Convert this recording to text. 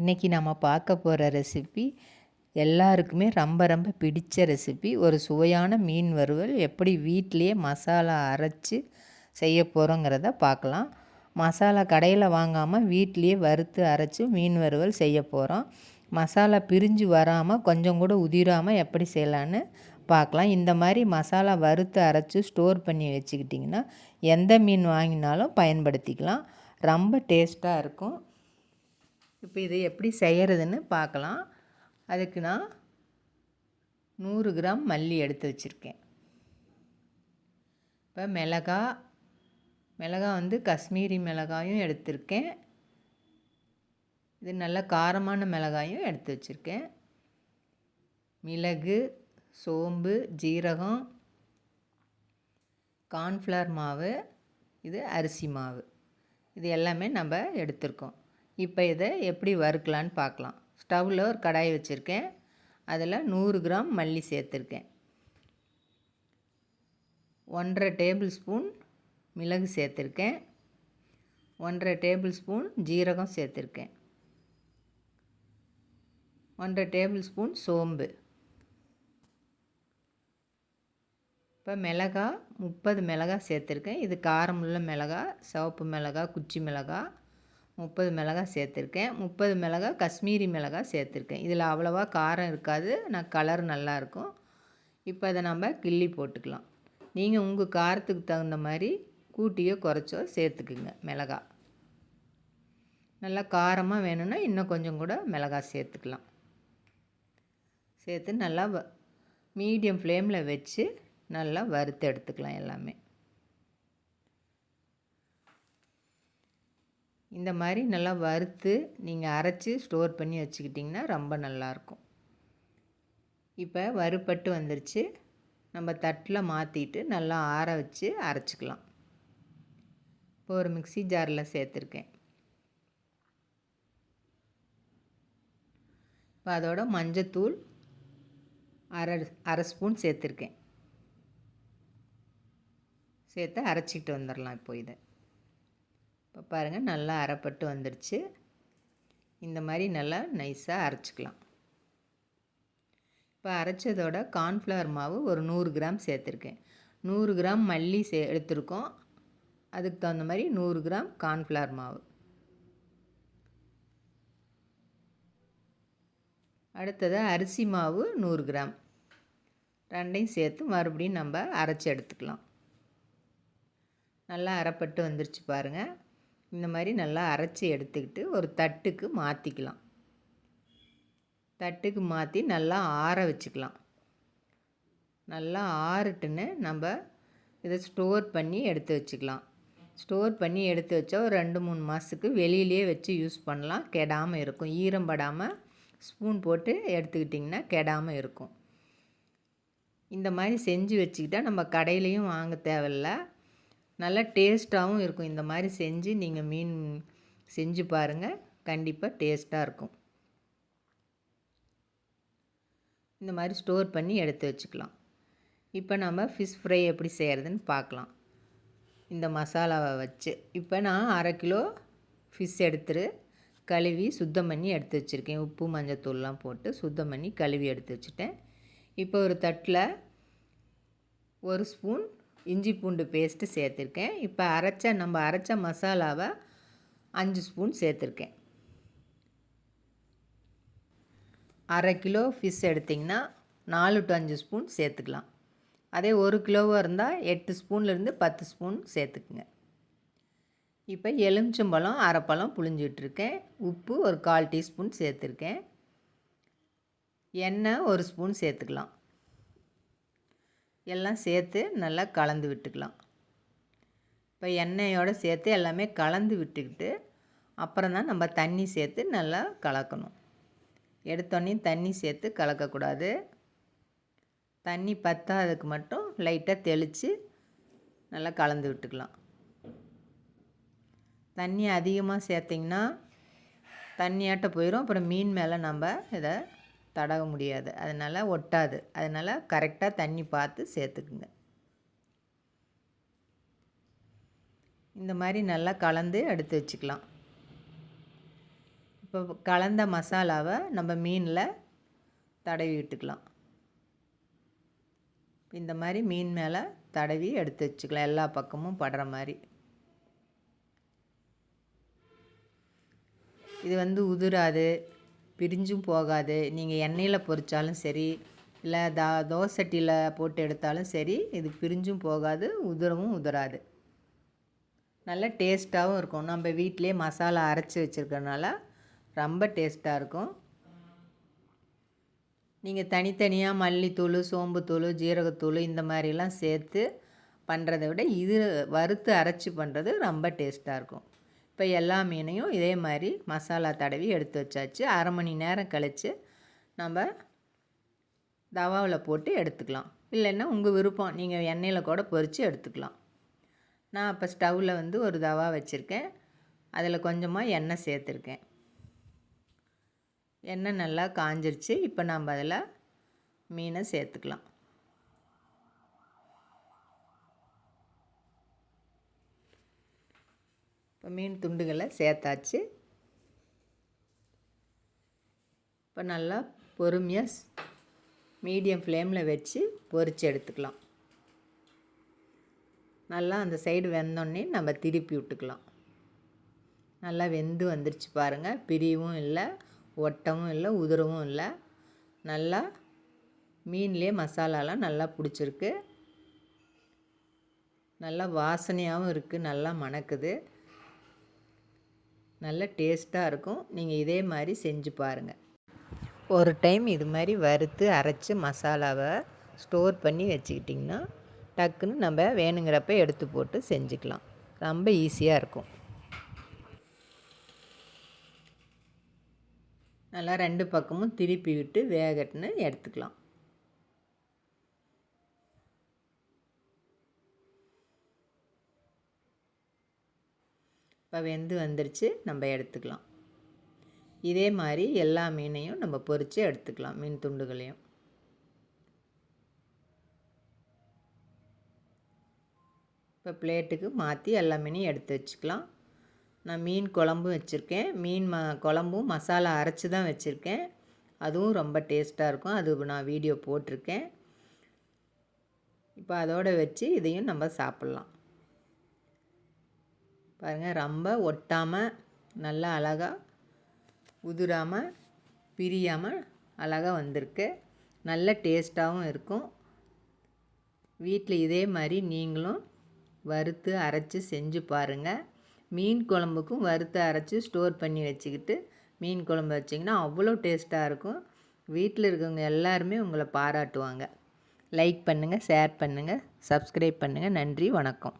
இன்றைக்கி நம்ம பார்க்க போகிற ரெசிபி எல்லாருக்குமே ரொம்ப ரொம்ப பிடிச்ச ரெசிபி ஒரு சுவையான மீன் வறுவல் எப்படி வீட்டிலையே மசாலா அரைச்சி செய்ய போகிறோங்கிறத பார்க்கலாம். மசாலா கடையில் வாங்காமல் வீட்லேயே வறுத்து அரைச்சி மீன் வறுவல் செய்ய போகிறோம் மசாலா பிரிஞ்சு வராமல் கொஞ்சம் கூட உதிராமல் எப்படி செய்யலான்னு பார்க்கலாம். இந்த மாதிரி மசாலா வறுத்து அரைச்சி ஸ்டோர் பண்ணி வச்சுக்கிட்டிங்கன்னா எந்த மீன் வாங்கினாலும் பயன்படுத்திக்கலாம். ரொம்ப டேஸ்ட்டாக இருக்கும். இப்போ இதை எப்படி செய்கிறதுன்னு பார்க்கலாம். அதுக்கு நான் நூறு கிராம் மல்லி எடுத்து வச்சுருக்கேன். இப்போ மிளகா மிளகா வந்து காஷ்மீரி மிளகாயும் எடுத்திருக்கேன். இது நல்ல காரமான மிளகாயும் எடுத்து வச்சுருக்கேன். மிளகு சோம்பு ஜீரகம் கார்ன்ஃப்ளவர் மாவு இது அரிசி மாவு. இது எல்லாமே நம்ம எடுத்திருக்கோம். இப்போ இதை எப்படி வறுக்கலான்னு பார்க்கலாம். ஸ்டவ்வில் ஒரு கடாய் வச்சுருக்கேன். அதில் நூறு கிராம் மல்லி சேர்த்துருக்கேன். ஒன்றரை டேபிள் ஸ்பூன் மிளகு சேர்த்துருக்கேன். ஒன்றரை டேபிள் ஸ்பூன் ஜீரகம் சேர்த்துருக்கேன். ஒன்றரை டேபிள் ஸ்பூன் சோம்பு. இப்போ மிளகா முப்பது மிளகா சேர்த்துருக்கேன். இது காரமுள்ள மிளகா சிவப்பு மிளகா குச்சி மிளகா முப்பது மிளகா சேர்த்துருக்கேன். முப்பது மிளகா காஷ்மீரி மிளகா சேர்த்துருக்கேன். இதில் அவ்வளோவா காரம் இருக்காது. நான் கலர் நல்லாயிருக்கும் இப்போ அதை நம்ம கிள்ளி போட்டுக்கலாம். நீங்கள் உங்கள் காரத்துக்கு தகுந்த மாதிரி கூட்டியோ குறைச்சோ சேர்த்துக்குங்க மிளகா. நல்லா காரமாக வேணும்னா இன்னும் கொஞ்சம் கூட மிளகா சேர்த்துக்கலாம். சேர்த்து நல்லா மீடியம் ஃப்ளேமில் வச்சு நல்லா வறுத்து எடுத்துக்கலாம் எல்லாமே. இந்த மாதிரி நல்லா வறுத்து நீங்கள் அரைச்சி ஸ்டோர் பண்ணி வச்சுக்கிட்டிங்கன்னா ரொம்ப நல்லாயிருக்கும். இப்போ வறுப்பட்டு வந்துருச்சு. நம்ம தட்டில் மாற்றிட்டு நல்லா ஆற வச்சு அரைச்சிக்கலாம். இப்போ ஒரு மிக்சி ஜாரில் சேர்த்துருக்கேன். இப்போ அதோட மஞ்சத்தூள் அரை அரை ஸ்பூன் சேர்த்துருக்கேன். சேர்த்து அரைச்சிக்கிட்டு வந்துடலாம் இப்போ இதை. இப்போ பாருங்கள் நல்லா அரைப்பட்டு வந்துடுச்சு இந்த மாதிரி நல்லா நைஸாக அரைச்சிக்கலாம். இப்போ அரைச்சதோட கார்ன்ஃப்ளவர் மாவு ஒரு நூறு கிராம் சேர்த்துருக்கேன். நூறு கிராம் மல்லி சே எடுத்துருக்கோம். அதுக்கு தகுந்த மாதிரி நூறு கிராம் கார்ன்ஃப்ளவர் மாவு. அடுத்தது அரிசி மாவு நூறு கிராம். ரெண்டையும் சேர்த்து மறுபடியும் நம்ம அரைச்சி எடுத்துக்கலாம். நல்லா அரைப்பட்டு வந்துருச்சு பாருங்கள் இந்த மாதிரி நல்லா அரைச்சி எடுத்துக்கிட்டு ஒரு தட்டுக்கு மாற்றிக்கலாம் தட்டுக்கு மாற்றி நல்லா ஆற வச்சுக்கலாம். நல்லா ஆறுட்டுன்னு நம்ம இதை ஸ்டோர் பண்ணி எடுத்து வச்சுக்கலாம். ஸ்டோர் பண்ணி எடுத்து வச்சா ஒரு ரெண்டு மூணு மாதத்துக்கு வெளியிலே வச்சு யூஸ் பண்ணலாம். கெடாமல் இருக்கும். ஈரம் படாமல் ஸ்பூன் போட்டு எடுத்துக்கிட்டிங்கன்னா கெடாமல் இருக்கும். இந்த மாதிரி செஞ்சு வச்சுக்கிட்டால் நம்ம கடையிலையும் வாங்க தேவையில்லை. நல்லா டேஸ்ட்டாகவும் இருக்கும். இந்த மாதிரி செஞ்சு நீங்கள் மீன் செஞ்சு பாருங்கள் கண்டிப்பாக டேஸ்ட்டாக இருக்கும். இந்த மாதிரி ஸ்டோர் பண்ணி எடுத்து வச்சுக்கலாம். இப்போ நம்ம ஃபிஷ் ஃப்ரை எப்படி செய்கிறதுன்னு பார்க்கலாம் இந்த மசாலாவை வச்சு. இப்போ நான் அரை கிலோ ஃபிஷ் எடுத்துரு கழுவி சுத்தம் பண்ணி எடுத்து வச்சுருக்கேன். உப்பு மஞ்சத்தூள்லாம் போட்டு சுத்தம் பண்ணி கழுவி எடுத்து வச்சுட்டேன். இப்போ ஒரு தட்டில் ஒரு ஸ்பூன் இஞ்சி பூண்டு பேஸ்ட்டு சேர்த்துருக்கேன். இப்போ அரைச்ச நம்ம அரைச்ச மசாலாவை அஞ்சு ஸ்பூன் சேர்த்துருக்கேன். அரை கிலோ ஃபிஷ் எடுத்திங்கன்னா நாலு டு அஞ்சு ஸ்பூன் சேர்த்துக்கலாம். அதே ஒரு கிலோவாக இருந்தால் எட்டு ஸ்பூன்லேருந்து பத்து ஸ்பூன் சேர்த்துக்குங்க. இப்போ எலுமிச்சம்பழம் அரைப்பழம் புளிஞ்சிட்ருக்கேன் உப்பு ஒரு கால் டீஸ்பூன் சேர்த்துருக்கேன். எண்ணெய் ஒரு ஸ்பூன் சேர்த்துக்கலாம். எல்லாம் சேர்த்து நல்லா கலந்து விட்டுக்கலாம். இப்போ எண்ணெயோடு சேர்த்து எல்லாமே கலந்து விட்டுக்கிட்டு அப்புறம் தான் நம்ம தண்ணி சேர்த்து நல்லா கலக்கணும். எடுத்தோடனே தண்ணி சேர்த்து கலக்கக்கூடாது. தண்ணி பத்தாததுக்கு மட்டும் லைட்டாக தெளித்து நல்லா கலந்து விட்டுக்கலாம். தண்ணி அதிகமாக சேர்த்திங்கன்னா தண்ணியாட்ட போயிடும் அப்புறம் மீன் மேலே நம்ம இதை தடவ முடியாது. அதனால் ஒட்டாது. அதனால் கரெக்டாக தண்ணி பார்த்து சேர்த்துக்குங்க. இந்த மாதிரி நல்லா கலந்து எடுத்து வச்சுக்கலாம். இப்போ கலந்த மசாலாவை நம்ம மீனில் தடவி விட்டுக்கலாம். இந்த மாதிரி மீன் மேலே தடவி எடுத்து வச்சுக்கலாம். எல்லா பக்கமும் படுற மாதிரி. இது வந்து உதிராது. பிரிஞ்சும் போகாது. நீங்கள் எண்ணெயில் பொரித்தாலும் சரி இல்லை தா தோசட்டியில் போட்டு எடுத்தாலும் சரி இது பிரிஞ்சும் போகாது உதிரவும் உதிராது. நல்ல டேஸ்ட்டாகவும் இருக்கும். நம்ம வீட்டிலே மசாலா அரைச்சி வச்சுருக்கனால ரொம்ப டேஸ்ட்டாக இருக்கும். நீங்கள் தனித்தனியாக மல்லித்தூள் சோம்புத்தூள் ஜீரகத்தூள் இந்த மாதிரிலாம் சேர்த்து பண்ணுறத விட இது வறுத்து அரைச்சி பண்ணுறது ரொம்ப டேஸ்ட்டாக இருக்கும். இப்போ எல்லா மீனையும் இதே மாதிரி மசாலா தடவி எடுத்து வச்சாச்சு. அரை மணி நேரம் கழித்து நம்ம தவாவில் போட்டு எடுத்துக்கலாம். இல்லைன்னா உங்கள் விருப்பம். நீங்கள் எண்ணெயில் கூட பொறித்து எடுத்துக்கலாம். நான் இப்போ ஸ்டவ்வில் வந்து ஒரு தவா வச்சுருக்கேன். அதில் கொஞ்சமாக எண்ணெய் சேர்த்துருக்கேன். எண்ணெய் நல்லா காஞ்சிருச்சு. இப்போ நம்ம அதில் மீனை சேர்த்துக்கலாம். இப்போ மீன் துண்டுகளை சேர்த்தாச்சு. இப்போ நல்லா பொறுமையாக மீடியம் ஃப்ளேமில் வச்சு பொரித்து எடுத்துக்கலாம். நல்லா அந்த சைடு வெந்தோடனே நம்ம திருப்பி விட்டுக்கலாம். நல்லா வெந்து வந்துருச்சு பாருங்கள் பிரியவும் இல்லை ஒட்டவும் இல்லை உதிரவும் இல்லை. நல்லா மீன்லேயே மசாலாலாம் நல்லா பிடிச்சிருக்கு. நல்லா வாசனையாகவும் இருக்குது நல்லா மணக்குது. நல்ல டேஸ்ட்டாக இருக்கும். நீங்கள் இதே மாதிரி செஞ்சு பாருங்கள் ஒரு டைம் இது மாதிரி வறுத்து அரைச்சி மசாலாவை ஸ்டோர் பண்ணி வச்சுக்கிட்டிங்கன்னா டக்குன்னு நம்ம வேணுங்கிறப்ப எடுத்து போட்டு செஞ்சுக்கலாம். ரொம்ப ஈஸியாக இருக்கும். நல்லா ரெண்டு பக்கமும் திருப்பி விட்டு வேகட்டுன்னு எடுத்துக்கலாம். இப்போ வெந்து வந்துருச்சு நம்ம எடுத்துக்கலாம். இதே மாதிரி எல்லா மீனையும் நம்ம பொறித்து எடுத்துக்கலாம் மீன் துண்டுகளையும். இப்போ பிளேட்டுக்கு மாற்றி எல்லா மீனையும் எடுத்து வச்சுக்கலாம். நான் மீன் குழம்பும் வச்சுருக்கேன். மீன் ம குழம்பும் மசாலா அரைச்சி தான் வச்சுருக்கேன். அதுவும் ரொம்ப டேஸ்ட்டாக இருக்கும். அது நான் வீடியோ போட்டிருக்கேன். இப்போ அதோடு வச்சு இதையும் நம்ம சாப்பிட்லாம். பாருங்கள் ரொம்ப ஒட்டாமல் நல்லா அழகாக உதிராமல் பிரியாமல் அழகாக வந்திருக்கு. நல்ல டேஸ்ட்டாகவும் இருக்கும். வீட்டில் இதே மாதிரி நீங்களும் வறுத்து அரைச்சி செஞ்சு பாருங்கள் மீன் குழம்புக்கும் வறுத்து அரைச்சி ஸ்டோர் பண்ணி வச்சுக்கிட்டு மீன் குழம்பு வச்சிங்கன்னா அவ்வளோ டேஸ்ட்டாக இருக்கும். வீட்டில் இருக்கவங்க எல்லாருமே உங்களை பாராட்டுவாங்க. லைக் பண்ணுங்கள் ஷேர் பண்ணுங்கள் சப்ஸ்கிரைப் பண்ணுங்கள் நன்றி வணக்கம்.